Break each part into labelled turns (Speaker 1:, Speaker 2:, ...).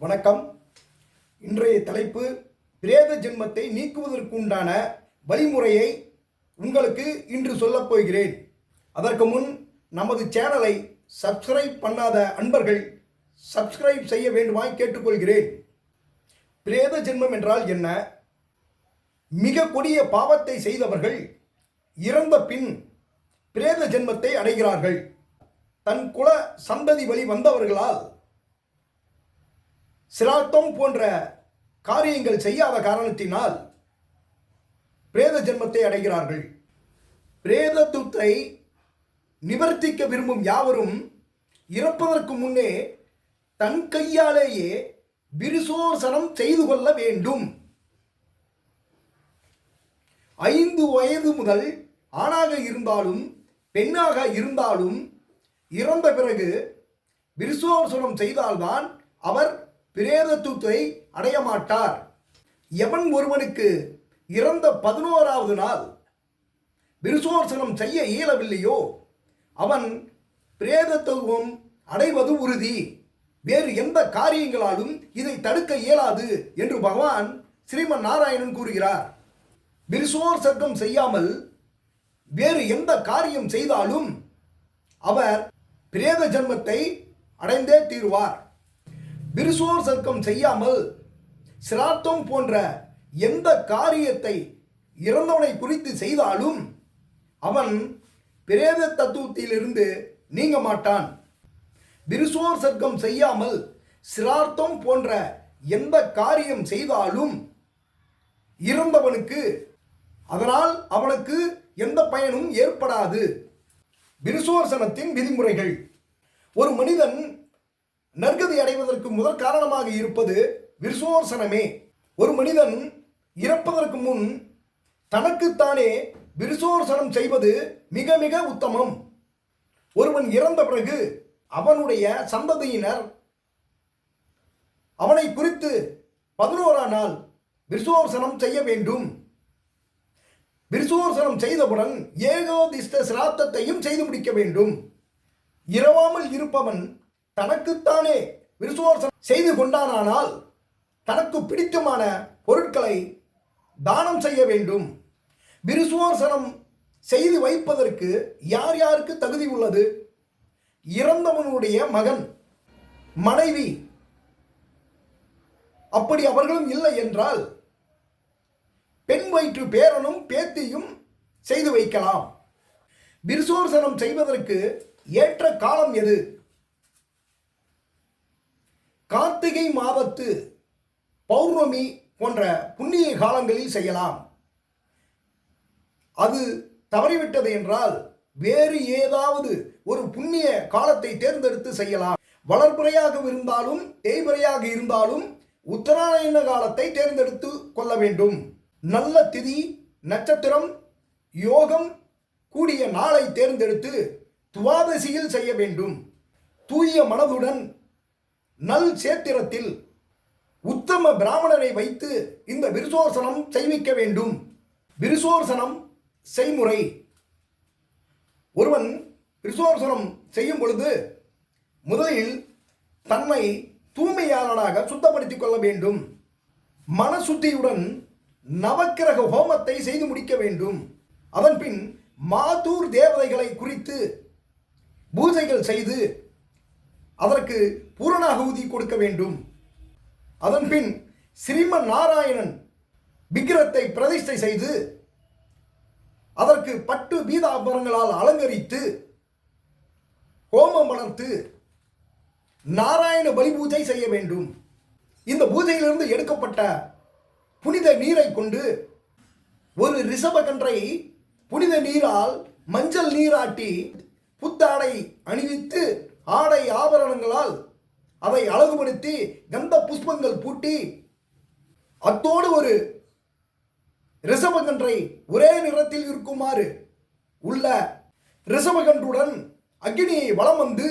Speaker 1: வணக்கம். இன்றைய தலைப்பு பிரேத ஜென்மத்தை நீக்குவதற்குண்டான வழிமுறையை உங்களுக்கு இன்று சொல்லப் போகிறேன். அதற்கு முன் நமது சேனலை சப்ஸ்கிரைப் பண்ணாத அன்பர்கள் சப்ஸ்கிரைப் செய்ய வேண்டுமாய் கேட்டுக்கொள்கிறேன். பிரேத ஜென்மம் என்றால் என்ன? மிக கொடிய பாவத்தை செய்தவர்கள் இறந்த பின் பிரேத ஜென்மத்தை அடைகிறார்கள். தன் குல சந்ததி வழி வந்தவர்களால் சிராத்தம் போன்ற காரியங்கள் செய்யாத காரணத்தினால் பிரேத ஜென்மத்தை அடைகிறார்கள். பிரேதத்துத்தை நிவர்த்திக்க விரும்பும் யாவரும் இறப்பதற்கு முன்னே தன் கையாலேயே விருசோசனம் செய்து கொள்ள வேண்டும். ஐந்து வயது முதல் ஆணாக இருந்தாலும் பெண்ணாக இருந்தாலும் இறந்த பிறகு விருசோசனம் செய்தால்தான் அவர் பிரேதத்துவத்தை அடைய மாட்டார் எவன் ஒருவனுக்கு இறந்த பதினோராவது நாள் விருசோர்சனம் செய்ய இயலவில்லையோ அவன் பிரேதத்துவம் அடைவது உறுதி. வேறு எந்த காரியங்களாலும் இதை தடுக்க இயலாது என்று பகவான் ஸ்ரீமன் நாராயணன் கூறுகிறார். விருசோர் சர்க்கம் செய்யாமல் வேறு எந்த காரியம் செய்தாலும் அவர் பிரேத ஜென்மத்தை அடைந்தே தீருவார். விருசோர் சர்க்கம் செய்யாமல் சிராத்தம் போன்ற எந்த காரியத்தை இறந்தவனை குறித்து செய்தாலும் அவன் பிரேத தத்துவத்திலிருந்து நீங்க மாட்டான். விருசோர் சர்க்கம் செய்யாமல் சிரார்த்தம் போன்ற எந்த காரியம் செய்தாலும் இறந்தவனுக்கு அதனால் அவனுக்கு எந்த பயனும் ஏற்படாது. விருசோர்சனத்தின் விதிமுறைகள். ஒரு மனிதன் நற்கதி அடைவதற்கு முதல் காரணமாக இருப்பது விருசோர்சனமே ஒரு மனிதன் இறப்பதற்கு முன் தனக்குத்தானே விருசோர்சனம் செய்வது மிக மிக உத்தமம். ஒருவன் இறந்த பிறகு அவனுடைய சந்ததியினர் அவனை குறித்து பதினோரா நாள் விருசோர்சனம் செய்ய வேண்டும். விருசோர்சனம் செய்தவுடன் ஏகோதிஷ்ட சிராத்தத்தையும் செய்து முடிக்க வேண்டும். இரவாமல் இருப்பவன் தனக்குத்தானே விருசோர்சனம் செய்து கொண்டானால் தனக்கு பிடித்தமான பொருட்களை தானம் செய்ய வேண்டும். விசுவாசனம் செய்து வைப்பதற்கு யார் யாருக்கு தகுதி உள்ளது? இறந்தவனுடைய மகன் மனைவி. அப்படி அவர்களும் இல்லை என்றால் பெண் வயிற்று பேரனும் பேத்தியும் செய்து வைக்கலாம். விருசோர்சனம் செய்வதற்கு ஏற்ற காலம் எது? கார்த்திகை மாதத்து பௌர்ணமி போன்ற புண்ணிய காலங்களில் செய்யலாம். அது தவறிவிட்டது என்றால் வேறு ஏதாவது ஒரு புண்ணிய காலத்தை தேர்ந்தெடுத்து செய்யலாம். வளர்ப்புறையாக இருந்தாலும் தேய்முறையாக இருந்தாலும் உத்தராயண காலத்தை தேர்ந்தெடுத்து கொள்ள வேண்டும். நல்ல திதி நட்சத்திரம் யோகம் கூடிய நாளை தேர்ந்தெடுத்து துவாதசியில் செய்ய வேண்டும். தூய மனதுடன் நல் சேத்திரத்தில் உத்தம பிராமணரை வைத்து இந்த விருசோசனம் செய்விக்க வேண்டும். விருசோசனம் செய்முறை. ஒருவன் விருசோசனம் செய்யும் பொழுது முதலில் தன்னை தூய்மையாளனாக சுத்தப்படுத்திக் கொள்ள வேண்டும். மனசுத்தியுடன் நவக்கிரக ஹோமத்தை செய்து முடிக்க வேண்டும். அதன்பின் மாதூர் தேவதைகளை குறித்து பூஜைகள் செய்து அதற்கு பூரணாகுதி கொடுக்க வேண்டும். அதன்பின் ஸ்ரீமன் நாராயணன் விக்கிரத்தை பிரதிஷ்டை செய்து அதற்கு பட்டு பீதாபரங்களால் அலங்கரித்து ஹோமம் வளர்த்து நாராயண பலி பூஜை செய்ய வேண்டும். இந்த பூஜையிலிருந்து எடுக்கப்பட்ட புனித நீரை கொண்டு ஒரு ரிஷபகன்றை புனித நீரால் மஞ்சள் நீராட்டி புத்தாடை அணிவித்து ஆடை ஆபரணங்களால் அதை அழகுபடுத்தி கந்த புஷ்பங்கள் பூட்டி அத்தோடு ஒரு ரிஷபகன்றை ஒரே நிறத்தில் இருக்குமாறு உள்ள ரிஷபகன்றுடன் அக்னியை வலம் வந்து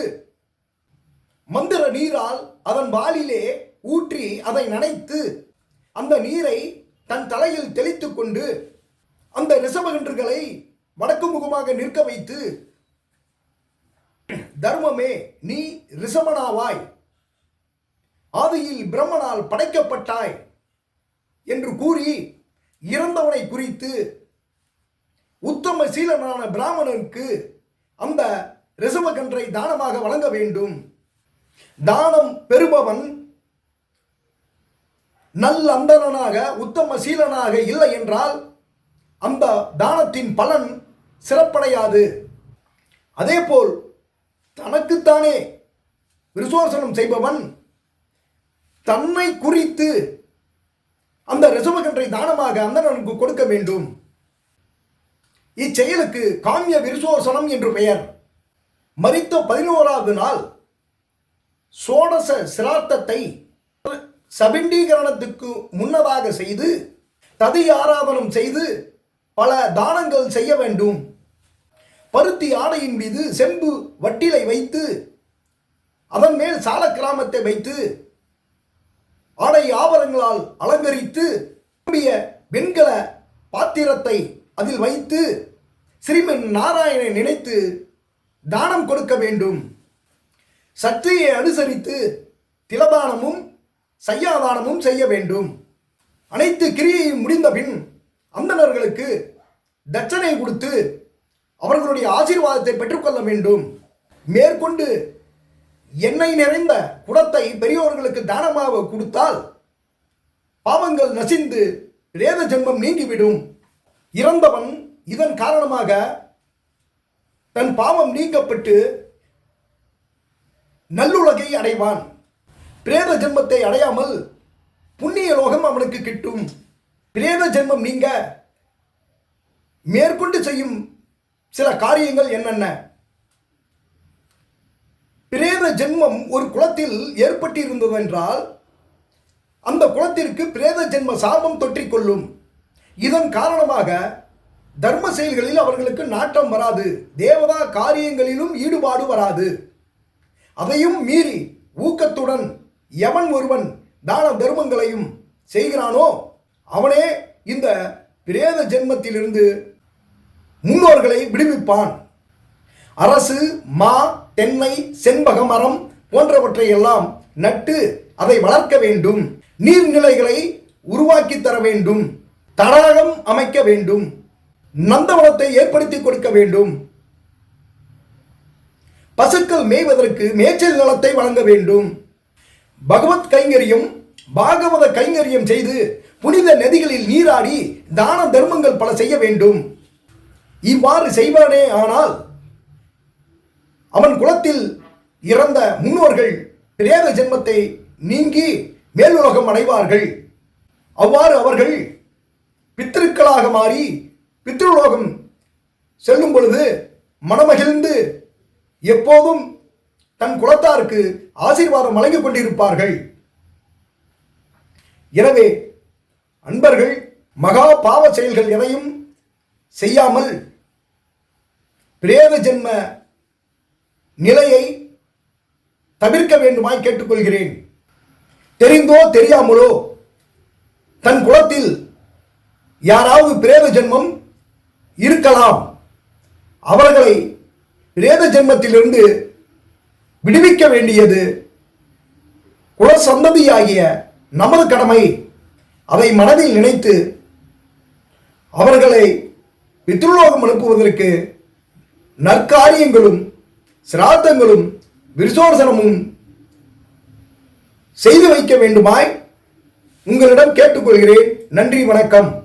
Speaker 1: மந்திர நீரால் அதன் வாலிலே ஊற்றி அதை நனைத்து அந்த நீரை தன் தலையில் தெளித்துக்கொண்டு அந்த ரிஷபகன்றுகளை வடக்கு முகமாக நிற்க வைத்து தர்மமே நீ ரிசமனாவாய் ஆதியில் பிரம்மனால் படைக்கப்பட்டாய் என்று கூறி இறந்தவனை குறித்து உத்தம சீலனான பிராமணனுக்கு அந்த ரிசவகன்றை தானமாக வழங்க வேண்டும். தானம் பெறுபவன் நல்ல அந்தனாக உத்தம சீலனாக இல்லை என்றால் அந்த தானத்தின் பலன் சிறப்படையாது. அதேபோல் தனக்குத்தானே விசுவாசனம் செய்பவன் தன்னை குறித்து அந்த ரிசவகன்றை தானமாக அந்தனனுக்கு கொடுக்க வேண்டும். இச்செயலுக்கு காமிய விருசோசனம் என்று பெயர். மறித்த பதினோராவது நாள் சோடச சிரார்த்தத்தை சபிண்டீகரணத்துக்கு முன்னதாக செய்து ததி ஆராதனம் செய்து பல தானங்கள் செய்ய வேண்டும். பருத்தி ஆடையின் மீது செம்பு வட்டிலை வைத்து அதன் மேல் சால கிராமத்தை வைத்து ஆடை ஆபரங்களால் அலங்கரித்து திரும்பிய வெண்கல பாத்திரத்தை அதில் வைத்து ஸ்ரீமன் நாராயணை நினைத்து தானம் கொடுக்க வேண்டும். சக்தியை அனுசரித்து திலதானமும் சையாதானமும் செய்ய வேண்டும். அனைத்து கிரியையும் முடிந்த பின் அந்தணர்களுக்கு தட்சணை கொடுத்து அவர்களுடைய ஆசீர்வாதத்தை பெற்றுக்கொள்ள வேண்டும். மேற்கொண்டு எண்ணெய் நிறைந்த குடத்தை பெரியோர்களுக்கு தானமாக கொடுத்தால் பாவங்கள் நசிந்து வேத ஜென்மம் நீங்கிவிடும். இறந்தவன் இதன் காரணமாக தன் பாவம் நீக்கப்பட்டு நல்லுலகை அடைவான். பிரேத ஜென்மத்தை அடையாமல் புண்ணிய லோகம் அவனுக்கு கிட்டும். பிரேத ஜென்மம் நீங்க மேற்கொண்டு செய்யும் சில காரியங்கள் என்னென்ன? பிரேத ஜென்மம் ஒரு குலத்தில் ஏற்பட்டிருந்ததென்றால் அந்த குலத்திற்கு பிரேத ஜென்ம சாபம் தொற்றிக்கொள்ளும். இதன் காரணமாக தர்ம செயல்களில் அவர்களுக்கு நாட்டம் வராது தேவதா காரியங்களிலும் ஈடுபாடு வராது. அதையும் மீறி ஊக்கத்துடன் எவன் ஒருவன் தான தர்மங்களையும் செய்கிறானோ அவனே இந்த பிரேத ஜென்மத்திலிருந்து முன்னோர்களை விடுவிப்பான். அரசு மா தென்னை செண்பக மரம் போன்றவற்றை எல்லாம் நட்டு அதை வளர்க்க வேண்டும். நீர்நிலைகளை உருவாக்கி தர வேண்டும். தடாகம் அமைக்க வேண்டும். நந்தவனத்தை ஏற்படுத்தி கொடுக்க வேண்டும். பசுக்கள் மேய்வதற்கு மேய்ச்சல் நிலத்தை வழங்க வேண்டும். பகவத் கைங்கரியம் பாகவத கைங்கரியம் செய்து புனித நதிகளில் நீராடி தான தர்மங்கள் பல செய்ய வேண்டும். இவ்வாறு செய்வானே ஆனால் அவன் குலத்தில் இறந்த முன்னோர்கள் பிரேத ஜென்மத்தை நீங்கி மேலுலகம் அடைவார்கள். அவ்வாறு அவர்கள் பித்திருக்களாக மாறி பித்ருலோகம் செல்லும் பொழுது மனமகிழ்ந்து எப்போதும் தன் குலத்தாருக்கு ஆசீர்வாதம் வழங்கிக் கொண்டிருப்பார்கள். எனவே அன்பர்கள் மகா பாவ செயல்கள் எதையும் செய்யாமல் பிரேத ஜென்ம நிலையை தவிர்க்க வேண்டுமாய் கேட்டுக்கொள்கிறேன். தெரிந்தோ தெரியாமலோ தன் குலத்தில் யாராவது பிரேத ஜென்மம் இருக்கலாம். அவர்களை பிரேத ஜென்மத்திலிருந்து விடுவிக்க வேண்டியது குல சந்ததியாகிய நமது கடமை. அதை மனதில் நினைத்து அவர்களை பித்ருலோகம் அனுப்புவதற்கு நற்காரியங்களும் சிராத்தங்களும் விருசோசனமும் செய்து வைக்க வேண்டுமாய் உங்களிடம் கேட்டுக்கொள்கிறேன். நன்றி வணக்கம்.